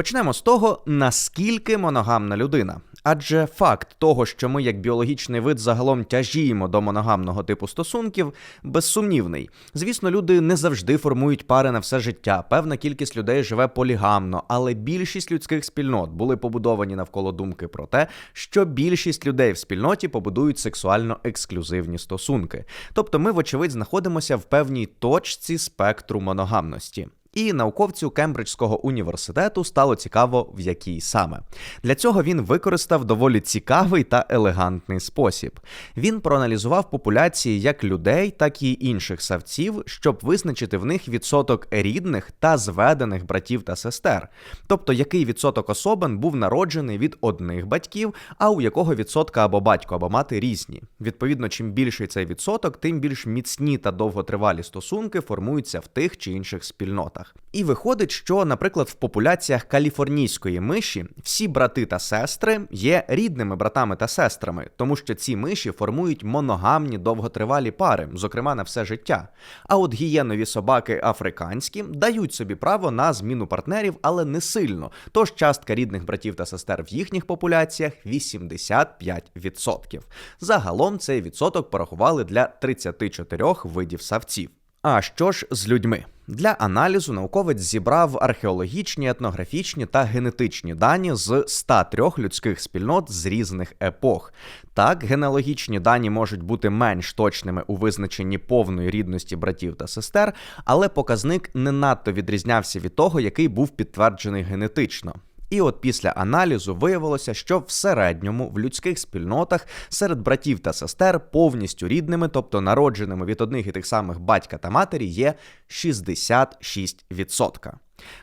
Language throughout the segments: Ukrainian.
Почнемо з того, наскільки моногамна людина. Адже факт того, що ми як біологічний вид загалом тяжіємо до моногамного типу стосунків, безсумнівний. Звісно, люди не завжди формують пари на все життя. Певна кількість людей живе полігамно, але більшість людських спільнот були побудовані навколо думки про те, що більшість людей в спільноті побудують сексуально ексклюзивні стосунки. Тобто, ми, вочевидь, знаходимося в певній точці спектру моногамності. І науковцю Кембриджського університету стало цікаво, в якій саме. Для цього він використав доволі цікавий та елегантний спосіб. Він проаналізував популяції як людей, так і інших савців, щоб визначити в них відсоток рідних та зведених братів та сестер, тобто який відсоток особин був народжений від одних батьків, а у якого відсотка або батько або мати різні. Відповідно, чим більший цей відсоток, тим більш міцні та довготривалі стосунки формуються в тих чи інших спільнотах штатах. І виходить, що, наприклад, в популяціях каліфорнійської миші всі брати та сестри є рідними братами та сестрами, тому що ці миші формують моногамні довготривалі пари, зокрема на все життя. А от гієнові собаки африканські дають собі право на зміну партнерів, але не сильно. Тож частка рідних братів та сестер в їхніх популяціях 85%. Загалом цей відсоток порахували для 34 видів савців. А що ж з людьми? Для аналізу науковець зібрав археологічні, етнографічні та генетичні дані з 103 людських спільнот з різних епох. Так, генеалогічні дані можуть бути менш точними у визначенні повної рідності братів та сестер, але показник не надто відрізнявся від того, який був підтверджений генетично. І от після аналізу виявилося, що в середньому в людських спільнотах серед братів та сестер повністю рідними, тобто народженими від одних і тих самих батька та матері, є 66%.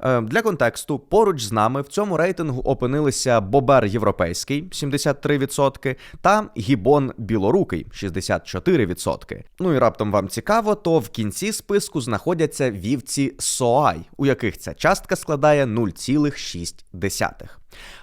Е, для контексту, поруч з нами в цьому рейтингу опинилися Бобер Європейський 73% та Гібон Білорукий 64%. Ну і раптом вам цікаво, то в кінці списку знаходяться вівці Соай, у яких ця частка складає 0,6.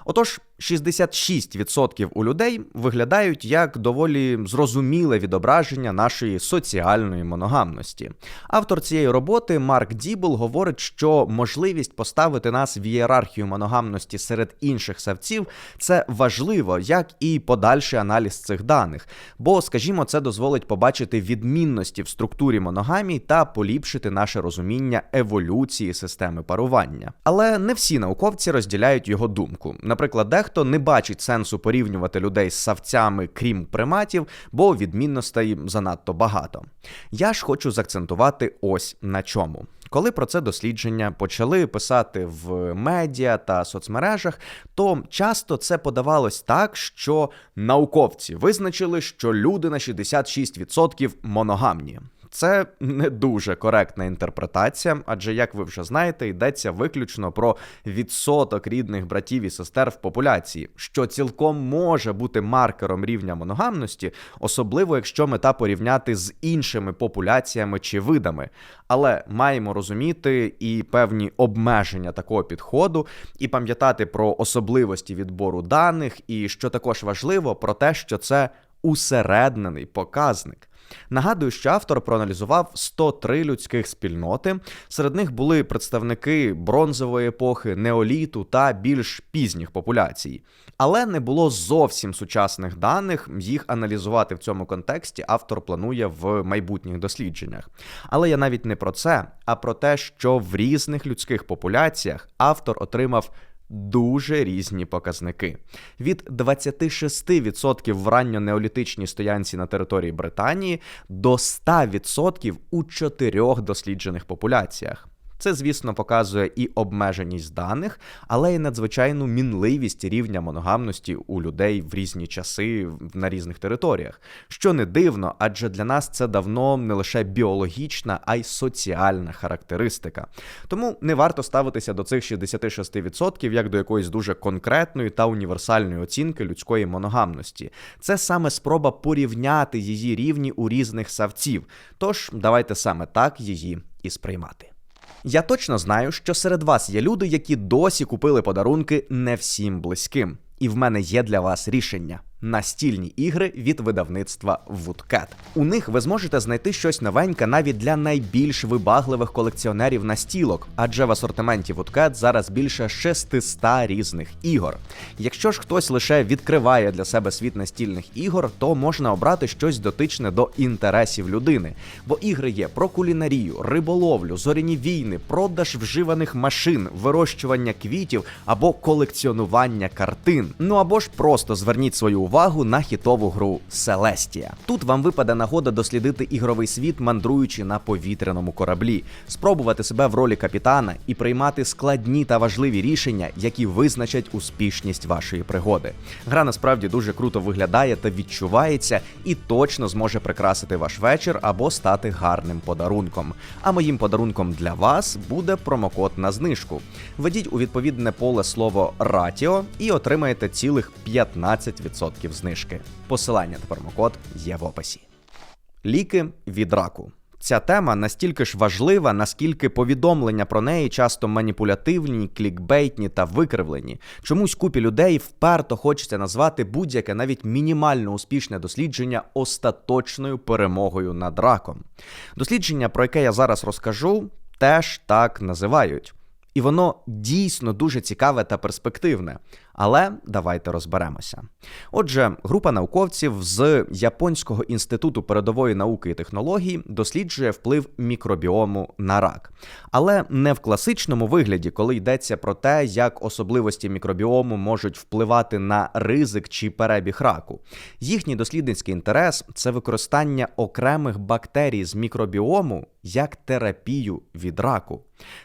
Отож, 66% у людей виглядають як доволі зрозуміле відображення нашої соціальної моногамності. Автор цієї роботи Марк Дібл говорить, що можливість поставити нас в ієрархію моногамності серед інших савців це важливо, як і подальший аналіз цих даних, бо, скажімо, це дозволить побачити відмінності в структурі моногамії та поліпшити наше розуміння еволюції системи парування. Але не всі науковці розділяють його думку. Наприклад, дехто не бачить сенсу порівнювати людей з савцями, крім приматів, бо відмінностей занадто багато. Я ж хочу заакцентувати ось на чому. Коли про це дослідження почали писати в медіа та соцмережах, то часто це подавалось так, що науковці визначили, що люди на 66% моногамні. Це не дуже коректна інтерпретація, адже, як ви вже знаєте, йдеться виключно про відсоток рідних братів і сестер в популяції, що цілком може бути маркером рівня моногамності, особливо якщо мета порівняти з іншими популяціями чи видами. Але маємо розуміти і певні обмеження такого підходу, і пам'ятати про особливості відбору даних, і що також важливо, про те, що це усереднений показник. Нагадую, що автор проаналізував 103 людських спільноти. Серед них були представники бронзової епохи, неоліту та більш пізніх популяцій. Але не було зовсім сучасних даних. Їх аналізувати в цьому контексті автор планує в майбутніх дослідженнях. Але я навіть не про це, а про те, що в різних людських популяціях автор отримав дуже різні показники. Від 26% в ранньонеолітичній стоянці на території Британії до 100% у чотирьох досліджених популяціях. Це, звісно, показує і обмеженість даних, але й надзвичайну мінливість рівня моногамності у людей в різні часи на різних територіях. Що не дивно, адже для нас це давно не лише біологічна, а й соціальна характеристика. Тому не варто ставитися до цих 66% як до якоїсь дуже конкретної та універсальної оцінки людської моногамності. Це саме спроба порівняти її рівні у різних савців. Тож давайте саме так її і сприймати. Я точно знаю, що серед вас є люди, які досі купили подарунки не всім близьким, і в мене є для вас рішення. Настільні ігри від видавництва Woodcat. У них ви зможете знайти щось новеньке навіть для найбільш вибагливих колекціонерів настілок, адже в асортименті Woodcat зараз більше 600 різних ігор. Якщо ж хтось лише відкриває для себе світ настільних ігор, то можна обрати щось дотичне до інтересів людини, бо ігри є про кулінарію, риболовлю, зоряні війни, продаж вживаних машин, вирощування квітів або колекціонування картин. Ну або ж просто зверніть свою увагу на хітову гру Селестія. Тут вам випаде нагода дослідити ігровий світ, мандруючи на повітряному кораблі, спробувати себе в ролі капітана і приймати складні та важливі рішення, які визначать успішність вашої пригоди. Гра насправді дуже круто виглядає та відчувається, і точно зможе прикрасити ваш вечір або стати гарним подарунком. А моїм подарунком для вас буде промокод на знижку. Введіть у відповідне поле слово Ратіо і отримаєте цілих 15% знижки. Посилання та промокод є в описі. Ліки від раку. Ця тема настільки ж важлива, наскільки повідомлення про неї часто маніпулятивні, клікбейтні та викривлені. Чомусь купі людей вперто хочеться назвати будь-яке навіть мінімально успішне дослідження остаточною перемогою над раком. Дослідження, про яке я зараз розкажу, теж так називають. І воно дійсно дуже цікаве та перспективне. Але давайте розберемося. Отже, група науковців з Японського інституту передової науки і технологій досліджує вплив мікробіому на рак, але не в класичному вигляді, коли йдеться про те, як особливості мікробіому можуть впливати на ризик чи перебіг раку. Їхній дослідницький інтерес це використання окремих бактерій з мікробіому як терапію від раку.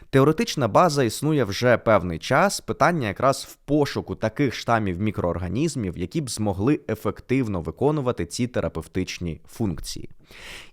Теоретична база існує вже певний час. Питання якраз в пошуку таких штамів мікроорганізмів, які б змогли ефективно виконувати ці терапевтичні функції.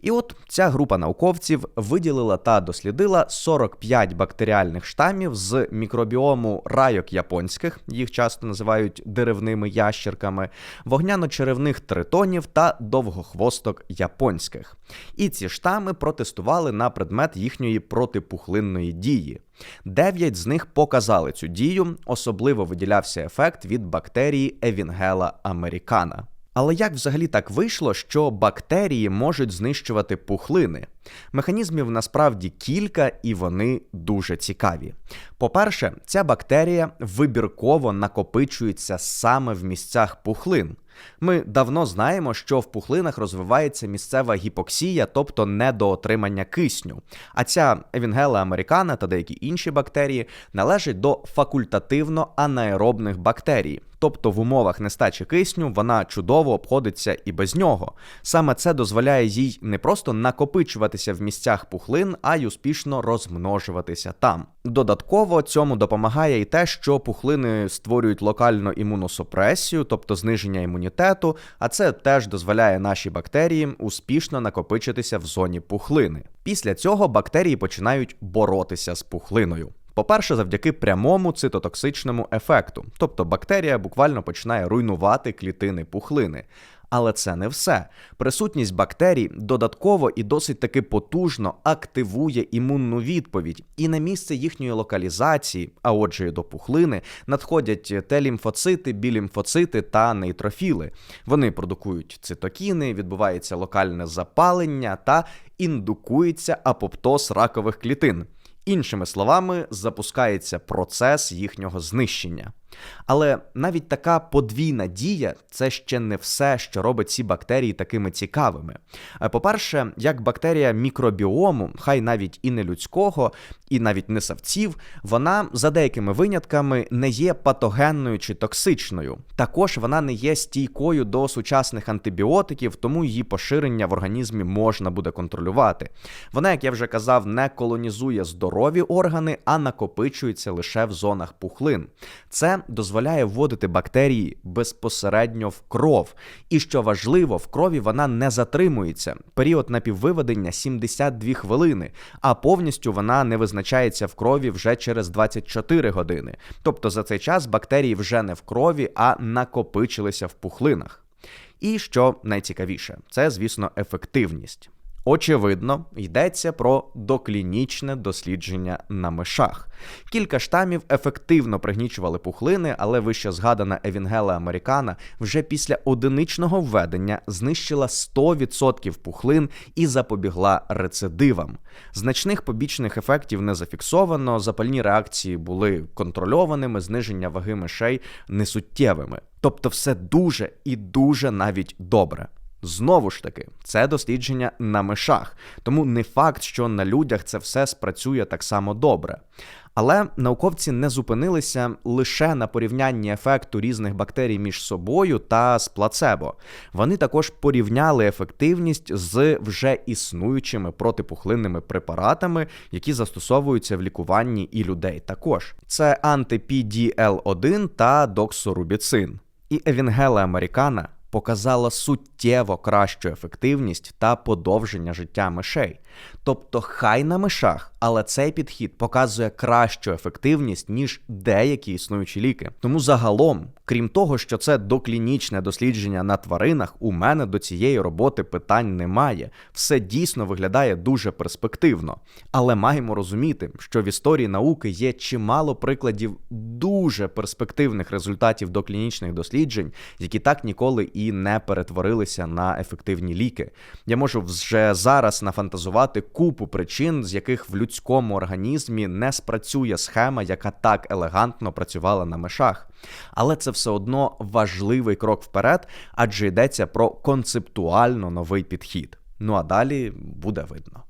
І от ця група науковців виділила та дослідила 45 бактеріальних штамів з мікробіому райок японських, їх часто називають деревними ящерками, вогняно-черевних тритонів та довгохвосток японських. І ці штами протестували на предмет їхньої протипухлинної дії. Дев'ять з них показали цю дію, особливо виділявся ефект від бактерії Евінгела американа. Але як взагалі так вийшло, що бактерії можуть знищувати пухлини? Механізмів насправді кілька, і вони дуже цікаві. По-перше, ця бактерія вибірково накопичується саме в місцях пухлин. Ми давно знаємо, що в пухлинах розвивається місцева гіпоксія, тобто недоотримання кисню. А ця евінгела американа та деякі інші бактерії належать до факультативно анаеробних бактерій. Тобто в умовах нестачі кисню вона чудово обходиться і без нього. Саме це дозволяє їй не просто накопичуватися в місцях пухлин, а й успішно розмножуватися там. Додатково цьому допомагає і те, що пухлини створюють локальну імуносупресію, тобто зниження імунітету, а це теж дозволяє нашій бактерії успішно накопичитися в зоні пухлини. Після цього бактерії починають боротися з пухлиною. По-перше, завдяки прямому цитотоксичному ефекту, тобто бактерія буквально починає руйнувати клітини пухлини. Але це не все. Присутність бактерій додатково і досить таки потужно активує імунну відповідь, і на місце їхньої локалізації, а отже, і до пухлини, надходять Т-лімфоцити, білімфоцити та нейтрофіли. Вони продукують цитокіни, відбувається локальне запалення та індукується апоптоз ракових клітин. Іншими словами, запускається процес їхнього знищення. Але навіть така подвійна дія це ще не все, що робить ці бактерії такими цікавими. Е, по-перше, як бактерія мікробіому, хай навіть і не людського, і навіть не савців, вона за деякими винятками не є патогенною чи токсичною. Також вона не є стійкою до сучасних антибіотиків, тому її поширення в організмі можна буде контролювати. Вона, як я вже казав, не колонізує здорові органи, а накопичується лише в зонах пухлин. Це дозволяє вводити бактерії безпосередньо в кров. І що важливо, в крові вона не затримується. Період напіввиведення 72 хвилини, а повністю вона не визначається в крові вже через 24 години. Тобто за цей час бактерії вже не в крові, а накопичилися в пухлинах. І що найцікавіше, це, звісно, ефективність. Очевидно, йдеться про доклінічне дослідження на мишах. Кілька штамів ефективно пригнічували пухлини, але вище згадана Евінгела Американа вже після одиничного введення знищила 100% пухлин і запобігла рецидивам. Значних побічних ефектів не зафіксовано, запальні реакції були контрольованими, зниження ваги мишей несуттєвими. Тобто, все дуже і дуже навіть добре. Знову ж таки, це дослідження на мишах, тому не факт, що на людях це все спрацює так само добре. Але науковці не зупинилися лише на порівнянні ефекту різних бактерій між собою та з плацебо. Вони також порівняли ефективність з вже існуючими протипухлинними препаратами, які застосовуються в лікуванні і людей. Також це анти-PDL1 та доксорубіцин. І Евінгела Американа показала суттєво кращу ефективність та подовження життя мишей. Тобто, хай на мишах, але цей підхід показує кращу ефективність, ніж деякі існуючі ліки. Тому загалом, крім того, що це доклінічне дослідження на тваринах, у мене до цієї роботи питань немає. Все дійсно виглядає дуже перспективно. Але маємо розуміти, що в історії науки є чимало прикладів дуже перспективних результатів доклінічних досліджень, які так ніколи і не перетворилися на ефективні ліки. Я можу вже зараз нафантазувати купу причин, з яких в людському організмі не спрацює схема, яка так елегантно працювала на мишах. Але це все одно важливий крок вперед, адже йдеться про концептуально новий підхід. Ну а далі буде видно.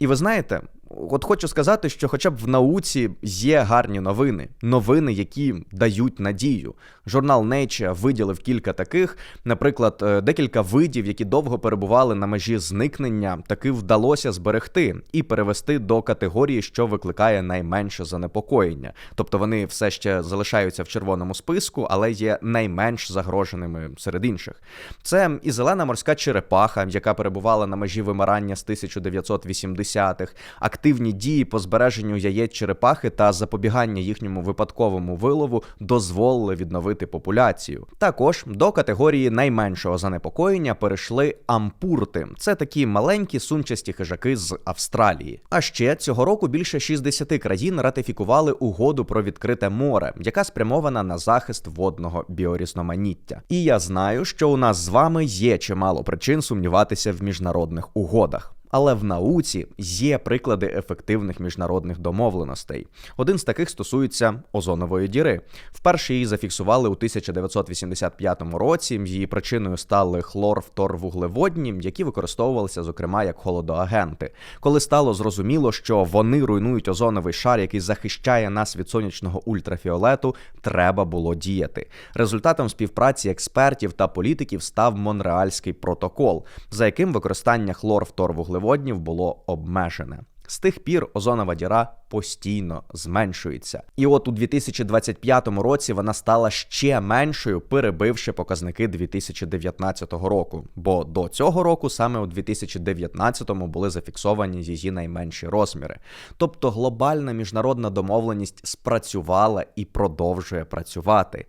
І ви знаєте, От хочу сказати, що хоча б в науці є гарні новини, новини, які дають надію. Журнал Nature виділив кілька таких, наприклад, е, декілька видів, які довго перебували на межі зникнення, таки вдалося зберегти і перевести до категорії, що викликає найменше занепокоєння. Тобто вони все ще залишаються в червоному списку, але є найменш загроженими серед інших. Це і зелена морська черепаха, яка перебувала на межі вимирання з 1980-х активні дії по збереженню яєць черепахи та запобігання їхньому випадковому вилову дозволили відновити популяцію. Також до категорії найменшого занепокоєння перейшли ампурти. Це такі маленькі сумчасті хижаки з Австралії. А ще цього року більше 60 країн ратифікували угоду про відкрите море, яка спрямована на захист водного біорізноманіття. І я знаю, що у нас з вами є чимало причин сумніватися в міжнародних угодах. Але в науці є приклади ефективних міжнародних домовленостей. Один з таких стосується озонової діри. Вперше її зафіксували у 1985 році. Її причиною стали хлорфторвуглеводні, які використовувалися, зокрема, як холодоагенти. Коли стало зрозуміло, що вони руйнують озоновий шар, який захищає нас від сонячного ультрафіолету, треба було діяти. Результатом співпраці експертів та політиків став Монреальський протокол, за яким використання хлорфторвуглеводнів вуглеводнів було обмежене. З тих пір озонова діра постійно зменшується. І от у 2025 році вона стала ще меншою, перебивши показники 2019 року. Бо до цього року, саме у 2019-му, були зафіксовані її найменші розміри. Тобто глобальна міжнародна домовленість спрацювала і продовжує працювати.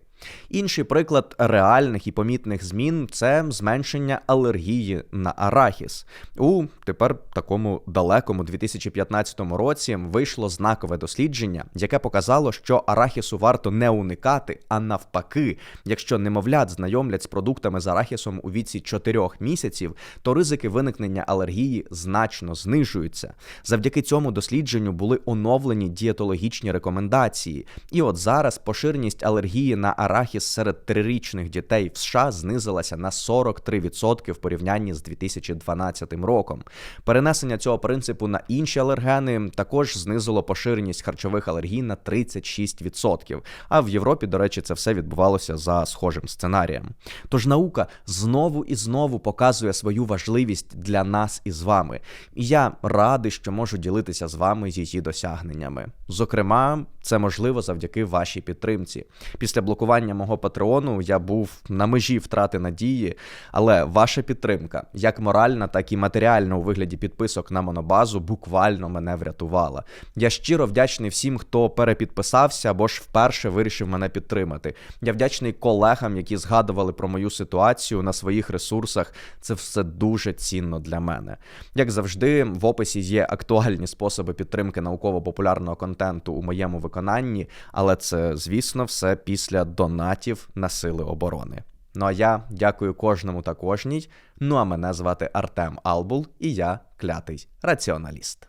Інший приклад реальних і помітних змін це зменшення алергії на арахіс. У тепер такому далекому 2015 році вийшло знакове дослідження, яке показало, що арахісу варто не уникати, а навпаки, якщо немовлят знайомлять з продуктами з арахісом у віці 4 місяців, то ризики виникнення алергії значно знижуються. Завдяки цьому дослідженню були оновлені дієтологічні рекомендації. І от зараз поширеність алергії на арахіс арахіс серед трирічних дітей в США знизилася на 43% в порівнянні з 2012 роком. Перенесення цього принципу на інші алергени також знизило поширеність харчових алергій на 36%. А в Європі, до речі, це все відбувалося за схожим сценарієм. Тож наука знову і знову показує свою важливість для нас і з вами. І я радий, що можу ділитися з вами її досягненнями. Зокрема, це можливо завдяки вашій підтримці. Після блокування створення мого патреону я був на межі втрати надії, але ваша підтримка, як моральна, так і матеріальна у вигляді підписок на монобазу, буквально мене врятувала. Я щиро вдячний всім, хто перепідписався або ж вперше вирішив мене підтримати. Я вдячний колегам, які згадували про мою ситуацію на своїх ресурсах. Це все дуже цінно для мене. Як завжди, в описі є актуальні способи підтримки науково-популярного контенту у моєму виконанні, але це, звісно, все після донатів на сили оборони. Ну а я дякую кожному та кожній. Ну а мене звати Артем Албул, і я клятий раціоналіст.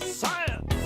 Сам